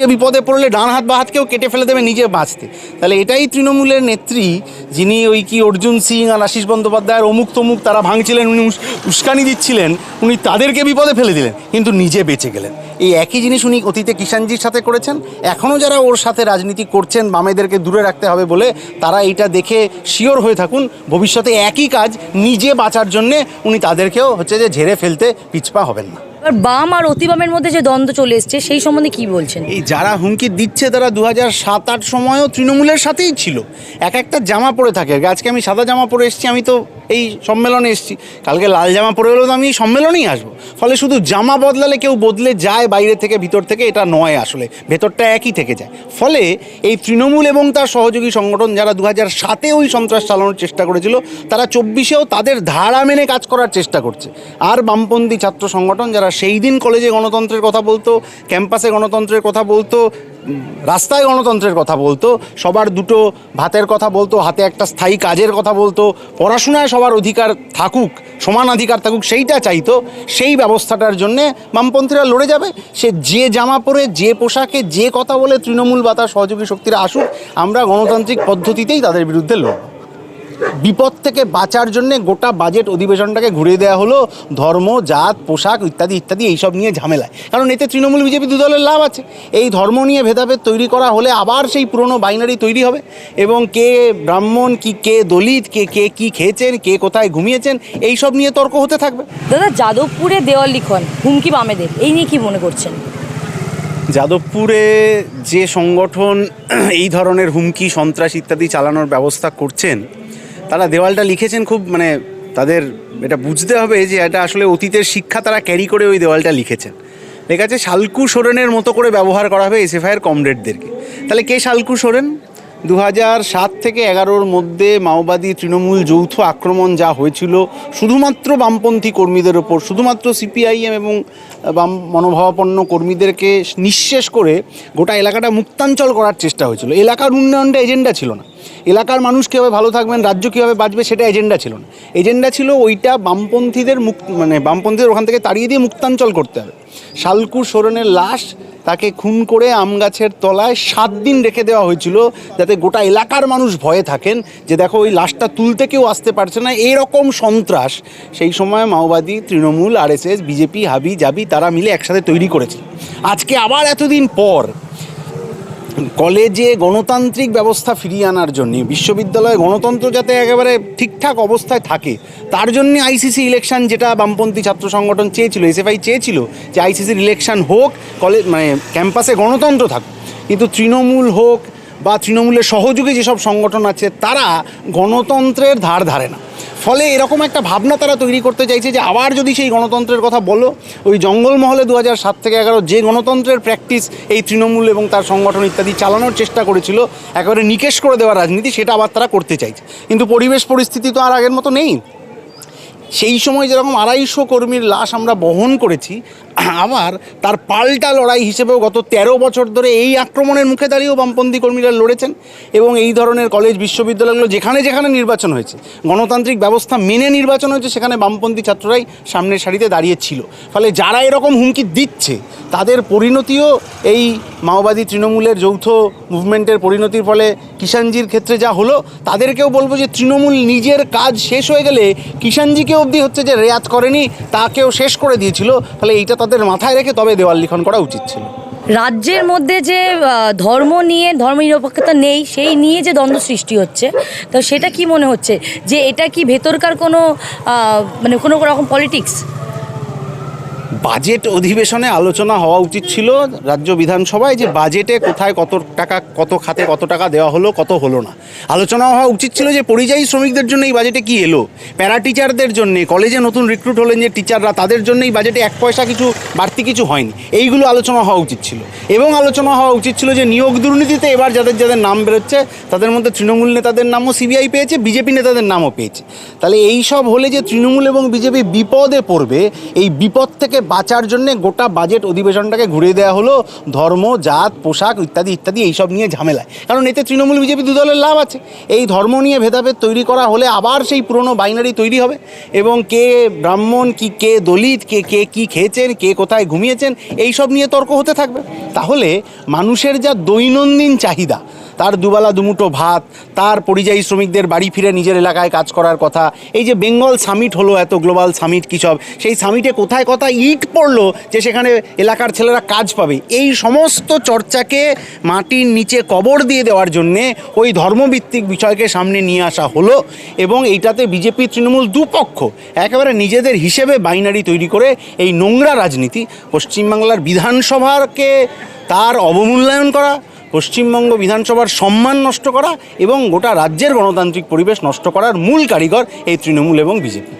যে বিপদে পড়লে ডান হাত বা হাতকেও কেটে ফেলে দেবে, নিজে বাঁচতে। তাহলে এটাই তৃণমূলের নেত্রী, যিনি ওই কি অর্জুন সিং আর আশিস বন্দ্যোপাধ্যায়ের অমুক তমুক তারা ভাঙছিলেন, উনি উস্কানি দিচ্ছিলেন, উনি তাদেরকে বিপদে ফেলে দিলেন, কিন্তু নিজে বেঁচে গেলেন। এই একই জিনিস উনি অতীতে কিষাণজির সাথে করেছেন। এখনও যারা ওর সাথে রাজনীতি করছেন, বামেদেরকে দূরে রাখতে হবে বলে তারা এইটা দেখে শিওর হয়ে থাকুন, ভবিষ্যতে একই কাজ নিজে বাঁচার জন্যে উনি তাদেরকেও হচ্ছে যে ঝেড়ে ফেলতে পিছপা হবেন না। এবার বাম আর অতিবামের মধ্যে যে দ্বন্দ্ব চলে এসছে, সেই সম্বন্ধে কি বলছেন? এই যারা হুমকি দিচ্ছে, তারা দু হাজার সাত, আট সময়ও তৃণমূলের সাথেই ছিল। এক একটা জামা পরে থাকে। আজকে আমি সাদা জামা পরে এসেছি, আমি তো এই সম্মেলনে এসেছি। কালকে লাল জামা পরে হলেও তো আমি এই সম্মেলনেই আসব। ফলে শুধু জামা বদলালে কেউ বদলে যায় বাইরে থেকে, ভিতর থেকে, এটা নয় আসলে। ভেতরটা একই থেকে যায়। ফলে এই তৃণমূল এবং তার সহযোগী সংগঠন যারা দু হাজার সাতে ওই সন্ত্রাস চালানোর চেষ্টা করেছিল, তারা চব্বিশেও তাদের ধারা মেনে কাজ করার চেষ্টা করছে। আর বামপন্থী ছাত্র সংগঠন যারা সেই দিন কলেজে গণতন্ত্রের কথা বলতো ক্যাম্পাসে গণতন্ত্রের কথা বলতো রাস্তায় গণতন্ত্রের কথা বলতো, সবার দুটো ভাতের কথা বলতো, হাতে একটা স্থায়ী কাজের কথা বলতো, পড়াশোনায় সবার অধিকার থাকুক, সমান অধিকার থাকুক, সেইটা চাইতো, সেই ব্যবস্থাটার জন্যে বামপন্থীরা লড়ে যাবে। সে যে জামা পরে, যে পোশাকে, যে কথা বলে তৃণমূল বা তার সহযোগী শক্তিরা আসুক, আমরা গণতান্ত্রিক পদ্ধতিতেই তাদের বিরুদ্ধে লড়ব। বিপদ থেকে বাঁচার জন্য গোটা বাজেট অধিবেশনটাকে ঘুরিয়ে দেওয়া হলো। ধর্ম জাত পোশাক ইত্যাদি ইত্যাদি এইসব নিয়ে ঝামেলায় কারণ এতে তৃণমূল বিজেপি দু দলের লাভ আছে। এই ধর্ম নিয়ে ভেদাভেদ তৈরি করা হলে আবার সেই পুরনো বাইনারি তৈরি হবে। এবং কে ব্রাহ্মণ কি কে দলিত কে কে কি খেয়েছেন কে কোথায় ঘুমিয়েছেন এই সব নিয়ে তর্ক হতে থাকবে। দাদা যাদবপুরে দেওয়াল লিখন হুমকি বামেদের এই নিয়ে কি মনে করছেন? যাদবপুরে যে সংগঠন এই ধরনের হুমকি সন্ত্রাস ইত্যাদি চালানোর ব্যবস্থা করছেন তারা দেওয়ালটা লিখেছেন খুব মানে তাদের এটা বুঝতে হবে যে এটা আসলে অতীতের শিক্ষা তারা ক্যারি করে ওই দেওয়ালটা লিখেছেন। লেখা আছে শালকু সোরেনের মতো করে ব্যবহার করা হবে এসএফআইয়ের কমরেডদেরকে। তাহলে কে শালকু সোরেন? দু সাত থেকে এগারোর মধ্যে মাওবাদী তৃণমূল যৌথ আক্রমণ যা হয়েছিল, শুধুমাত্র বামপন্থী কর্মীদের ওপর, শুধুমাত্র সিপিআইএম এবং বাম মনোভাবাপন্ন কর্মীদেরকে নিঃশেষ করে গোটা এলাকাটা মুক্তাঞ্চল করার চেষ্টা হয়েছিল। এলাকার উন্নয়নটা এজেন্ডা ছিল না। এলাকার মানুষ কীভাবে ভালো থাকবেন, রাজ্য কীভাবে বাঁচবে সেটা এজেন্ডা ছিল না। এজেন্ডা ছিল ওইটা বামপন্থীদের মুক মানে বামপন্থীদের ওখান থেকে তাড়িয়ে দিয়ে মুক্তাঞ্চল করতে হবে। শালকু সোরেনের লাশ তাকে খুন করে আম গাছের তলায় সাত দিন রেখে দেওয়া হয়েছিল যাতে গোটা এলাকার মানুষ ভয়ে থাকেন যে দেখো ওই লাশটা তুলতে কেউ আসতে পারছে না। এরকম সন্ত্রাস সেই সময় মাওবাদী, তৃণমূল, আরএসএস, বিজেপি, হাবি, জাবি তারা মিলে একসাথে তৈরি করেছে আজকে আবার এতদিন পর কলেজে গণতান্ত্রিক ব্যবস্থা ফিরিয়ে আনার জন্য, বিশ্ববিদ্যালয়ে গণতন্ত্র যাতে একেবারে ঠিকঠাক অবস্থায় থাকে, তার জন্য আইসিসি ইলেকশন যেটা বামপন্থী ছাত্র সংগঠন চেয়েছিল এসএফআই চেয়েছিল যে আইসিসির ইলেকশন হোক কলেজ মানে ক্যাম্পাসে গণতন্ত্র থাকুক। কিন্তু তৃণমূল হোক বা তৃণমূলের সহযোগী যেসব সংগঠন আছে, তারা গণতন্ত্রের ধার ধারে না। ফলে এরকম একটা ভাবনা তারা তৈরি করতে চাইছে যে, আবার যদি সেই গণতন্ত্রের কথা বলো, ওই জঙ্গলমহলে দু হাজার সাত থেকে এগারো যে গণতন্ত্রের প্র্যাকটিস এই তৃণমূল এবং তার সংগঠন ইত্যাদি চালানোর চেষ্টা করেছিল, একেবারে নিকেশ করে দেওয়ার রাজনীতি, সেটা আবার তারা করতে চাইছে। কিন্তু পরিবেশ পরিস্থিতি তো আর আগের মতো নেই। সেই সময় যেরকম আড়াইশো কর্মীর লাশ আমরা বহন করেছি আবার তার পাল্টা লড়াই হিসেবেও গত তেরো বছর ধরে এই আক্রমণের মুখে দাঁড়িয়েও বামপন্থী কর্মীরা লড়েছেন এবং এই ধরনের কলেজ, বিশ্ববিদ্যালয়গুলো যেখানে যেখানে নির্বাচন হয়েছে, গণতান্ত্রিক ব্যবস্থা মেনে নির্বাচন হয়েছে, সেখানে বামপন্থী ছাত্ররাই সামনের সারিতে দাঁড়িয়েছিল ফলে যারা এরকম হুমকি দিচ্ছে, তাদের পরিণতিও এই মাওবাদী তৃণমূলের যৌথ মুভমেন্টের পরিণতির ফলে কিষাণজির ক্ষেত্রে যা হলো, তাদেরকেও বলব যে তৃণমূল নিজের কাজ শেষ হয়ে গেলে কিষাণজিকে অবধি হচ্ছে যে রেয়াত করেনি, তাকেও শেষ করে দিয়েছিল। ফলে এইটা মাথায় রেখে তবে দেওয়াল লিখন করা উচিত ছিল। রাজ্যের মধ্যে যে ধর্ম নিয়ে, ধর্মনিরপেক্ষতা নেই, সেই নিয়ে যে দ্বন্দ্ব সৃষ্টি হচ্ছে, তো সেটা কি মনে হচ্ছে? যে এটা কি ভেতরকার কোনো মানে কোনো রকম পলিটিক্স বাজেট অধিবেশনে আলোচনা হওয়া উচিত ছিল রাজ্য বিধানসভায় যে বাজেটে কোথায় কত টাকা, কত খাতে কত টাকা দেওয়া হলো, কত হলো না। আলোচনা হওয়া উচিত ছিল যে পরিযায়ী শ্রমিকদের জন্য এই বাজেটে কি এলো, প্যারা টিচারদের জন্য, কলেজে নতুন রিক্রুট হলেন যে টিচাররা, তাদের জন্য এই বাজেটে এক পয়সা কিছু, বাড়তি কিছু হয়নি। এইগুলো আলোচনা হওয়া উচিত ছিল। এবং আলোচনা হওয়া উচিত ছিল যে নিয়োগ দুর্নীতিতে এবার যাদের যাদের নাম বেরোচ্ছে, তাদের মধ্যে তৃণমূল নেতাদের নামও সিবিআই পেয়েছে, বিজেপি নেতাদের নামও পেয়েছে। তাহলে এই সব হলে যে তৃণমূল এবং বিজেপি বিপদে পড়বে, এই বিপদ থেকে বাঁচার জন্যে গোটা বাজেট অধিবেশনটাকে ঘুরিয়ে দেওয়া হলো। ধর্ম, জাত, পোশাক ইত্যাদি ইত্যাদি এইসব নিয়ে ঝামেলায়। কারণ এতে তৃণমূল বিজেপি দু দলের লাভ আছে। এই ধর্ম নিয়ে ভেদাভেদ তৈরি করা হলে আবার সেই পুরনো বাইনারি তৈরি হবে। এবং কে ব্রাহ্মণ, কি কে দলিত, কে কে কি খেয়েছেন, কে কোথায় ঘুমিয়েছেন, এইসব নিয়ে তর্ক হতে থাকবে। তাহলে মানুষের যা দৈনন্দিন চাহিদা, তার দুবেলা দুমুঠো ভাত, তার পরিযায়ী শ্রমিকদের বাড়ি ফিরে নিজের এলাকায় কাজ করার কথা, এই যে বেঙ্গল সামিট হলো এত গ্লোবাল সামিট কী সব, সেই সামিটে কোথায় কোথায় ইট পড়ল যে সেখানে এলাকার ছেলেরা কাজ পাবে? এই সমস্ত চর্চাকে মাটির নিচে কবর দিয়ে দেওয়ার জন্যে ওই ধর্মভিত্তিক বিষয়কে সামনে নিয়ে আসা হলো এবং এইটাতে বিজেপি, তৃণমূল দুপক্ষ একেবারে নিজেদের হিসেবে বাইনারি তৈরি করে এই নোংরা রাজনীতি পশ্চিমবাংলার বিধানসভাকে তার অবমূল্যায়ন করা পশ্চিমবঙ্গ বিধানসভার সম্মান নষ্ট করা এবং গোটা রাজ্যের গণতান্ত্রিক পরিবেশ নষ্ট করার মূল কারিগর এই তৃণমূল এবং বিজেপি।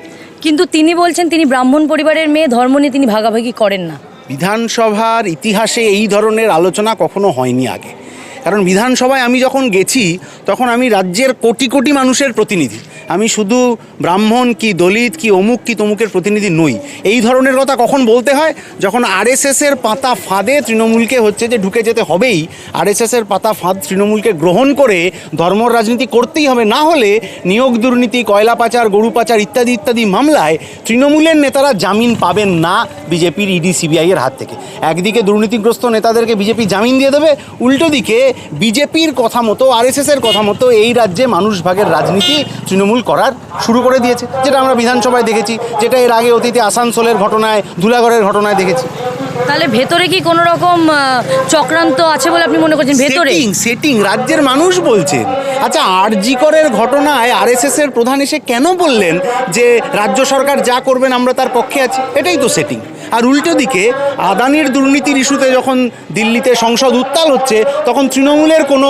কিন্তু তিনি বলছেন তিনি ব্রাহ্মণ পরিবারের মেয়ে ধর্ম নিয়ে তিনি ভাগাভাগি করেন না। বিধানসভার ইতিহাসে এই ধরনের আলোচনা কখনো হয়নি আগে। কারণ বিধানসভায় আমি যখন গেছি, তখন আমি রাজ্যের কোটি কোটি মানুষের প্রতিনিধি। আমি শুধু ব্রাহ্মণ কি দলিত কি অমুক কি তমুকের প্রতিনিধি নই। এই ধরনের কথা কখন বলতে হয়? যখন আরএসএসের পাতা ফাঁদে তৃণমূলকে হচ্ছে যে ঢুকে যেতে হবেই, আরএসএসের পাতা ফাঁদ তৃণমূলকে গ্রহণ করে ধর্ম রাজনীতি করতেই হবে। না হলে নিয়োগ দুর্নীতি, কয়লা পাচার, গরু পাচার ইত্যাদি ইত্যাদি মামলায় তৃণমূলের নেতারা জামিন পাবেন না বিজেপির ইডি সিবিআইয়ের হাত থেকে। একদিকে দুর্নীতিগ্রস্ত নেতাদেরকে বিজেপি জামিন দিয়ে দেবে, উল্টো দিকে বিজেপির কথা মতো আরএসএসের কথা মতো এই রাজ্যে মানুষ ভাগের রাজনীতি তৃণমূল করার শুরু করে দিয়েছে যেটা আমরা বিধানসভায় দেখেছি যেটা এর আগে অতীতে আসানসোলের ঘটনায় ধুলাগড়ের ঘটনায় দেখেছি। তাহলে ভেতরে কি কোনো রকম চক্রান্ত আছে বলে আপনি মনে করছেন? ভেতরে? সেটিং রাজ্যের মানুষ বলছেন। আচ্ছা আরজিকরের ঘটনায় আরএসএস এর প্রধান এসে কেন বললেন যে রাজ্য সরকার যা করবেন আমরা তার পক্ষে আছি? এটাই তো সেটিং আর উল্টো দিকে, আদানির দুর্নীতির ইস্যুতে যখন দিল্লিতে সংসদ উত্তাল হচ্ছে, তখন তৃণমূলের কোনো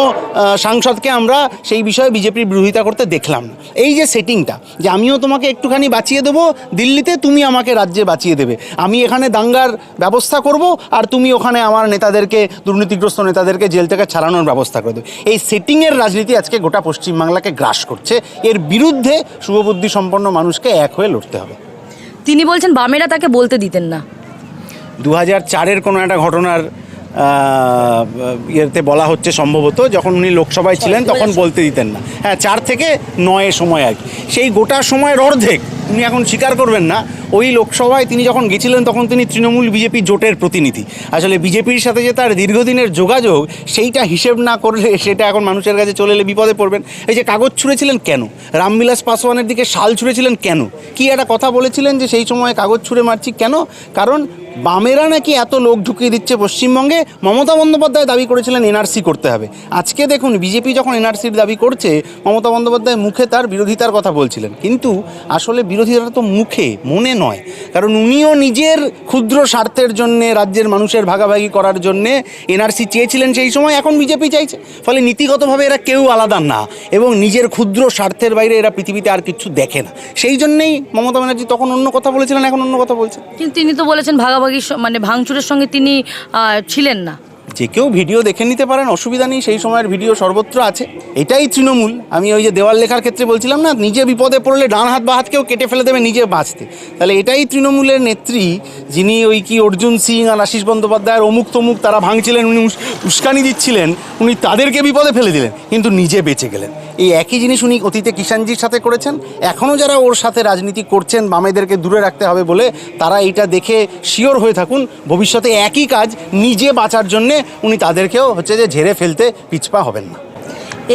সাংসদকে আমরা সেই বিষয়ে বিজেপির বিরোধিতা করতে দেখলাম না। এই যে সেটিংটা যে আমিও তোমাকে একটুখানি বাঁচিয়ে দেবো, দিল্লিতে তুমি আমাকে রাজ্যে বাঁচিয়ে দেবে। আমি এখানে দাঙ্গার ব্যবস্থা করব, আর তুমি ওখানে আমার নেতাদেরকে, দুর্নীতিগ্রস্ত নেতাদেরকে জেল থেকে ছাড়ানোর ব্যবস্থা করে দেবে। এই সেটিংয়ের রাজনীতি আজকে গোটা পশ্চিমবাংলাকে গ্রাস করছে। এর বিরুদ্ধে শুভবুদ্ধি সম্পন্ন মানুষকে এক হয়ে লড়তে হবে। তিনি বলছেন বামেরা তাকে বলতে দিতেন না। দু হাজার চারের কোনো একটা ঘটনার ইয়েতে বলা হচ্ছে সম্ভবত যখন উনি লোকসভায় ছিলেন তখন বলতে দিতেন না। হ্যাঁ চার থেকে নয়ের সময় আর কি। সেই গোটা সময়ের অর্ধেক উনি এখন স্বীকার করবেন না। ওই লোকসভায় তিনি যখন গেছিলেন, তখন তিনি তৃণমূল বিজেপি জোটের প্রতিনিধি। আসলে বিজেপির সাথে যে তার দীর্ঘদিনের যোগাযোগ, সেইটা হিসেব না করলে সেটা এখন মানুষের কাছে চলে এলে বিপদে পড়বেন। এই যে কাগজ ছুঁড়েছিলেন কেন? রামবিলাস পাসওয়ানের দিকে শাল ছুঁড়েছিলেন কেন? কি একটা কথা বলেছিলেন যে সেই সময় কাগজ ছুঁড়ে মারছি কেন? কারণ বামেরা নাকি এত লোক ঢুকিয়ে দিচ্ছে পশ্চিমবঙ্গে? মমতা বন্দ্যোপাধ্যায় দাবি করেছিলেন এনআরসি করতে হবে। আজকে দেখুন বিজেপি যখন এনআরসির দাবি করছে, মমতা বন্দ্যোপাধ্যায় মুখে তার বিরোধিতার কথা বলছিলেন। কিন্তু আসলে বিরোধিতাটা তো মুখে, মনে নয়। কারণ উনিও নিজের ক্ষুদ্র স্বার্থের জন্যে, রাজ্যের মানুষের ভাগাভাগি করার জন্যে এনআরসি চেয়েছিলেন সেই সময়, এখন বিজেপি চাইছে। ফলে নীতিগতভাবে এরা কেউ আলাদা না, এবং নিজের ক্ষুদ্র স্বার্থের বাইরে এরা পৃথিবীতে আর কিছু দেখে না। সেই জন্যেই মমতা ব্যানার্জি তখন অন্য কথা বলেছিলেন, এখন অন্য কথা বলছেন। কিন্তু তিনি তো বলেছেন ভাগাভাগি মানে ভাঙচুরের সঙ্গে তিনি ছিলেন না। যে কেউ ভিডিও দেখে নিতে পারেন, অসুবিধা নেই, সেই সময়ের ভিডিও সর্বত্র আছে। এটাই তৃণমূল। আমি ওই যে দেওয়াল লেখার ক্ষেত্রে বলছিলাম না, নিজে বিপদে পড়লে ডান হাত বা হাতকেও কেটে ফেলে দেবে, নিজে বাঁচতে। তাহলে এটাই তৃণমূলের নেত্রী, যিনি ওই কি অর্জুন সিং আর আশিস বন্দ্যোপাধ্যায়ের অমুক তমুক তারা ভাঙছিলেন, উনি উস- উস্কানি দিচ্ছিলেন, উনি তাদেরকে বিপদে ফেলে দিলেন, কিন্তু নিজে বেঁচে গেলেন। এই একই জিনিস উনি অতীতে কিষাণজির সাথে করেছেন। এখনও যারা ওর সাথে রাজনীতি করছেন বামেদেরকে দূরে রাখতে হবে বলে তারা এইটা দেখে শিওর হয়ে থাকুন। ভবিষ্যতে একই কাজ নিজে বাঁচার জন্যে উনি তাদেরকেও হচ্ছে যে ঝেড়ে ফেলতে পিছপা হবেন না।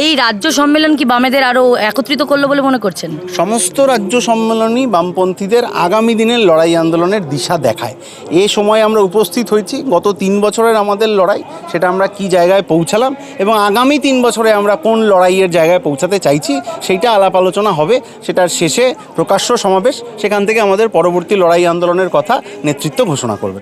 এই রাজ্য সম্মেলন কি বামেদের আরও একত্রিত করল বলে মনে করছেন? সমস্ত রাজ্য সম্মেলনই বামপন্থীদের আগামী দিনের লড়াই আন্দোলনের দিশা দেখায়। এ সময় আমরা উপস্থিত হয়েছি, গত তিন বছরের আমাদের লড়াই, সেটা আমরা কি জায়গায় পৌঁছালাম এবং আগামী তিন বছরে আমরা কোন লড়াইয়ের জায়গায় পৌঁছাতে চাইছি, সেইটা আলাপ আলোচনা হবে, সেটার শেষে প্রকাশ্য সমাবেশ, সেখান থেকে আমাদের পরবর্তী লড়াই আন্দোলনের কথা নেতৃত্ব ঘোষণা করবেন।